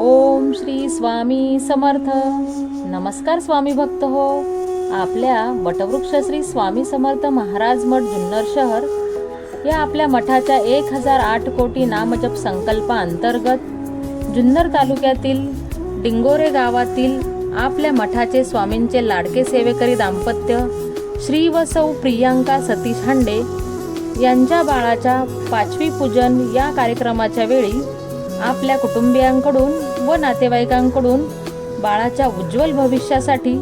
ओम श्री स्वामी समर्थ. नमस्कार स्वामी भक्त हो. आपल्या वटवृक्ष श्री स्वामी समर्थ महाराज मठ जुन्नर शहर या आपल्या मठाच्या एक हजार आठ कोटी नामजप संकल्पाअंतर्गत जुन्नर तालुक्यातील डिंगोरे गावातील आपल्या मठाचे स्वामींचे लाडके सेवेकरी दाम्पत्य श्री व सौ प्रियांका सतीश हांडे यांच्या बाळाच्या पाचवी पूजन या कार्यक्रमाच्या वेळी आपल्या कुटुंबियांकडून व नातेवाईकांकडून बाळाच्या उज्ज्वल भविष्यासाठी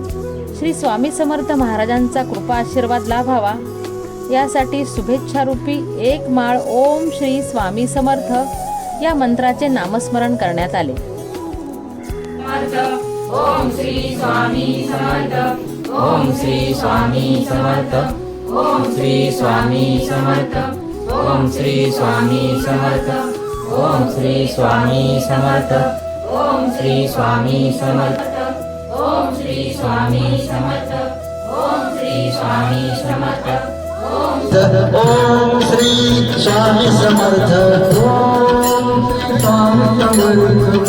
श्री स्वामी समर्थ महाराजांचा कृपा आशीर्वाद लाभावा. यासाठी शुभेच्छारूपी एक माळ ओम श्री स्वामी समर्थ या मंत्राचे नामस्मरण करण्यात आले. ओम श्री स्वामी समर्थ ओम श्री स्वामी समर्थ ओम श्री स्वामी समर्थ ओम श्री स्वामी समर्थ. ओम श्री स्वामी समर्थ ओम श्री स्वामी समर्थ ओम श्री स्वामी समर्थ ओम श्री स्वामी समर्थ ओम श्री स्वामी समर्थ ओम स्वामी समर्थ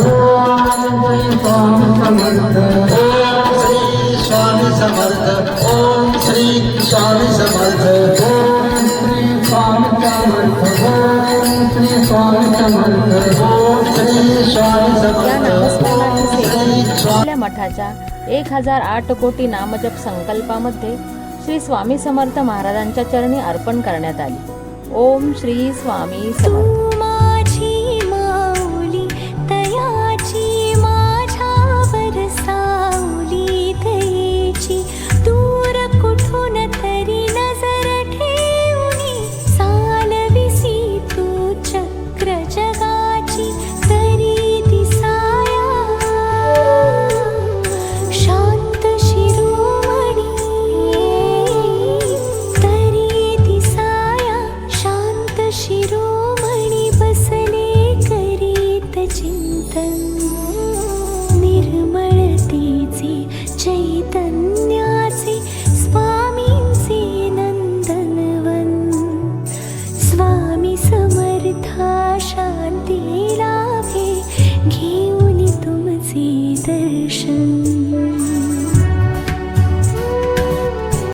स्वामी समर्थ ओम श्री स्वामी समर्थ ओम श्री स्वामी समर्थ ओम श्री स्वामी समर्थ ओम आपल्या मठाच्या एक हजार आठ कोटी नामजप संकल्पामध्ये श्री स्वामी समर्थ महाराजांच्या चरणी अर्पण करण्यात आली. ओम श्री स्वामी समर्थ. 夜深